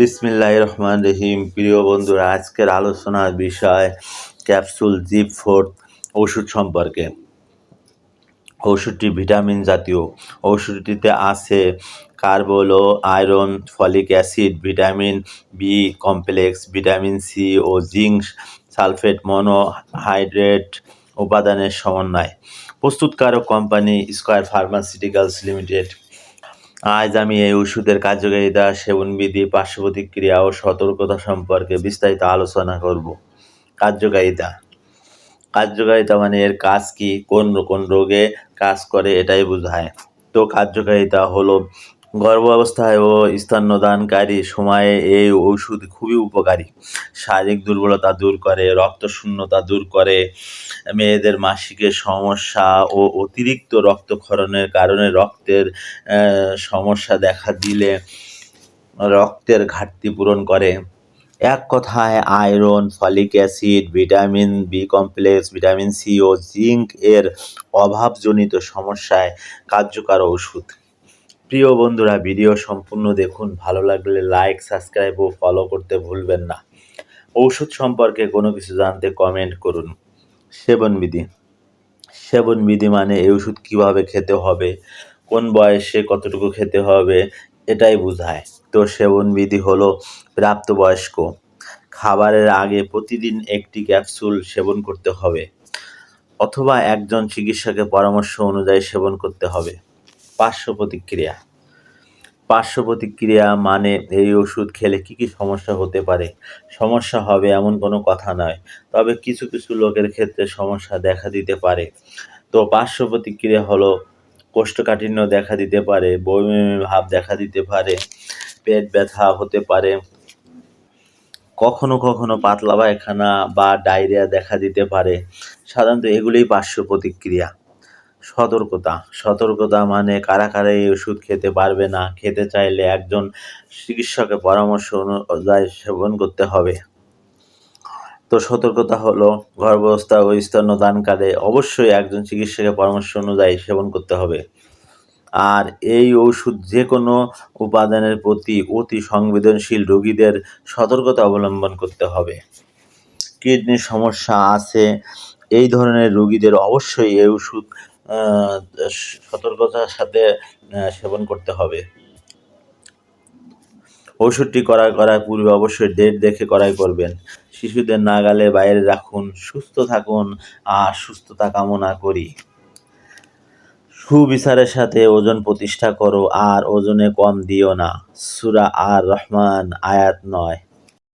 বিসমিল্লাহ রহমান রহিম। প্রিয় বন্ধুরা, আজকের আলোচনার বিষয় ক্যাপসুল জিপ ফোর্থ ওষুধ সম্পর্কে। ওষুধটি ভিটামিন জাতীয়। ওষুধটিতে আছে কার্বলো, iron, folic acid, vitamin B complex, vitamin C ও জিঙ্ক, সালফেট, মনোহাইড্রেট উপাদানের সমন্বয়। প্রস্তুতকারক কোম্পানি স্কয়ার ফার্মাসিউটিক্যালস লিমিটেড। আজ আমি এই ওষুধের কার্যকারিতা, সেবনবিধি পার্শ্ব প্রতিক্রিয়া ও সতর্কতা সম্পর্কে বিস্তারিত আলোচনা করব। কার্যকারিতা। কার্যকারিতা মানে এর কাজ কি? কোন কোন রোগে কাজ করে? এটাই বোঝায়। তো কার্যকারিতা হলো গর্ভাবস্থায় ও স্তন্যদানকারী সময়ে এই ওষুধ খুবই উপকারী। শারীরিক দুর্বলতা দূর করে রক্ত শূন্যতা দূর করে, মেয়েদের মাসিকের সমস্যা ও অতিরিক্ত রক্তক্ষরণের কারণে রক্তের সমস্যা দেখা দিলে রক্তের ঘাটতি পূরণ করে। এক কথায়, iron, folic acid, vitamin B complex, vitamin C ও জিঙ্ক এর অভাবজনিত সমস্যায় কার্যকর ওষুধ প্রিয় বন্ধুরা, ভিডিও সম্পূর্ণ দেখুন। ভালো লাগলে লাইক সাবস্ক্রাইব ও ফলো করতে ভুলবেন না। ঔষধ সম্পর্কে কোনো কিছু জানতে কমেন্ট করুন। সেবনবিধি সেবনবিধি মানে এই ওষুধ কীভাবে খেতে হবে, কোন বয়সে কতটুকু খেতে হবে, এটাই বোঝায়। তো সেবনবিধি হলো প্রাপ্তবয়স্ক। খাবারের আগে প্রতিদিন একটি ক্যাপসুল সেবন করতে হবে, অথবা একজন চিকিৎসকের পরামর্শ অনুযায়ী সেবন করতে হবে। পার্শ্ব প্রতিক্রিয়া পার্শ্ব প্রতিক্রিয়া মানে এই ওষুধ খেলে কী কী সমস্যা হতে পারে? সমস্যা হবে এমন কোনো কথা নয়, তবে কিছু কিছু লোকের ক্ষেত্রে সমস্যা দেখা দিতে পারে। তো পার্শ্ব প্রতিক্রিয়া হলো কোষ্ঠকাঠিন্য দেখা দিতে পারে বমি ভাব দেখা দিতে পারে, পেট ব্যথা হতে পারে। কখনো কখনো পাতলা পায়খানা বা ডায়রিয়া দেখা দিতে পারে। সাধারণত এগুলোই পার্শ্ব প্রতিক্রিয়া সতর্কতা। সতর্কতা মানে কারা কারা এই ওষুধ খেতে পারবে না, খেতে চাইলে একজন চিকিৎসকের পরামর্শ অনুযায়ী সেবন করতে হবে। তো সতর্কতা হলো গর্ভাবস্থা ও স্তন্যদানকালে অবশ্যই একজন চিকিৎসকের পরামর্শ অনুযায়ী সেবন করতে হবে। আর এই ওষুধ যে কোনো উপাদানের প্রতি অতি সংবেদনশীল রোগীদের সতর্কতা অবলম্বন করতে হবে। কিডনির সমস্যা আছে, এই ধরনের রোগীদের অবশ্যই এই ওষুধ সতর্কতার সাথে সেবন করতে হবে। ওষুধটি করার করার পূর্বে অবশ্যই ডেট দেখে করাই করবেন। শিশুদের নাগালে বাইরে রাখুন, সুস্থ থাকুন, আর সুস্থতা কামনা করি। সুবিচারের সাথে ওজন প্রতিষ্ঠা করো, আর ওজনে কম দিও না। সুরা আর রহমান আয়াত নয়।